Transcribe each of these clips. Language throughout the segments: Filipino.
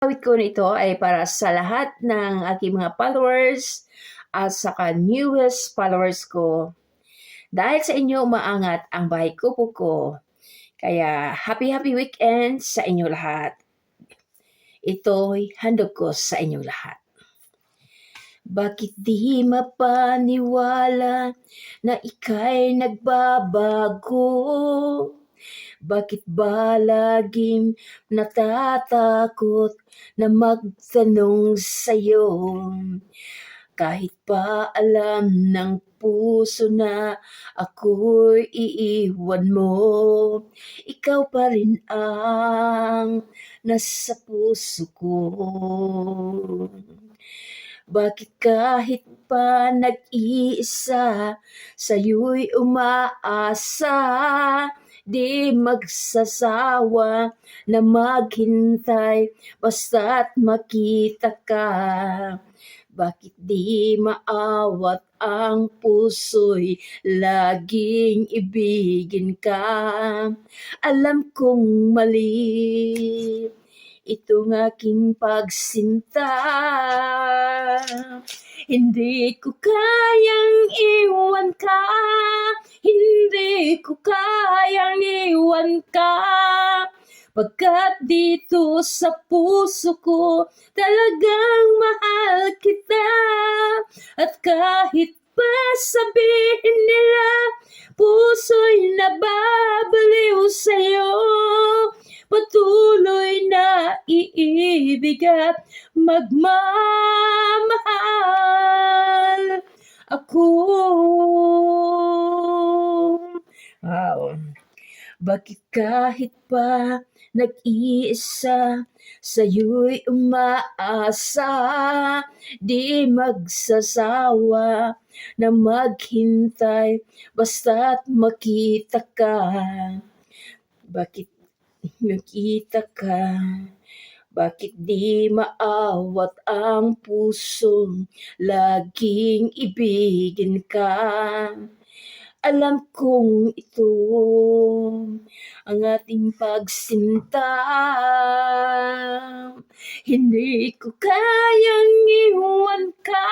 Awit ko nito ay para sa lahat ng aking mga followers at saka newest followers ko. Dahil sa inyo umaangat ang bahay kupo ko. Kaya happy happy weekend sa inyo lahat. Ito'y handog ko sa inyong lahat. Bakit di mapaniwala na ika'y nagbabago? Bakit ba laging natatakot na magtanong sa'yo? Kahit pa alam ng puso na ako'y iiwan mo, ikaw pa rin ang nasa puso ko. Bakit kahit pa nag-iisa, sa'yo'y umaasa, di magsasawa na maghintay basta't makita ka. Bakit di maawat ang puso'y laging ibigin ka? Alam kong mali itong aking pagsinta. Hindi ko kayang iwan ka, hindi ko kayang iwan ka. Pagkat dito sa puso ko talagang mahal kita. At kahit pa sabihin nila puso'y nababaliw sa'yo Patuloy na iibig at magmamahal ako Wow. Bakit kahit pa nag-iisa, sa'yo'y umaasa, di magsasawa na maghintay basta't makita ka. Bakit nakita ka? Bakit di maawat ang pusong laging ibigin ka? Alam kong ito ang ating pagsinta. Hindi ko kayang iwan ka,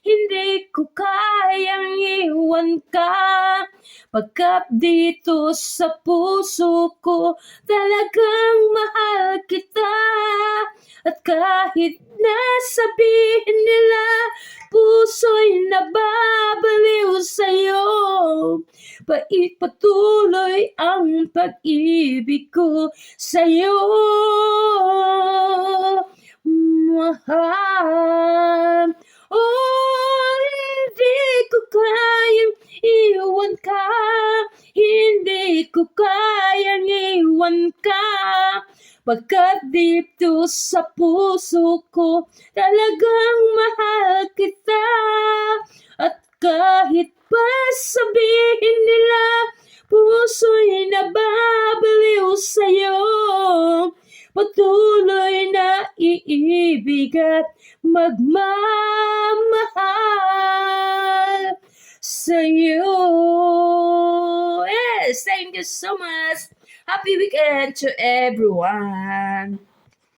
hindi ko kayang iwan ka. Pagkat dito sa puso ko talagang mahal kita. At kahit na sabihin nila puso'y nababaliw sa'yo. Pait patuloy ang pag-ibig ko sa'yo. Mahal ko kayang iwan ka Pagkat dito sa puso ko talagang mahal kita. At kahit pa sabihin nila puso'y nababaliw sa'yo. Patuloy na iibig at magmamahal sa'yo thank you so much. Happy weekend to everyone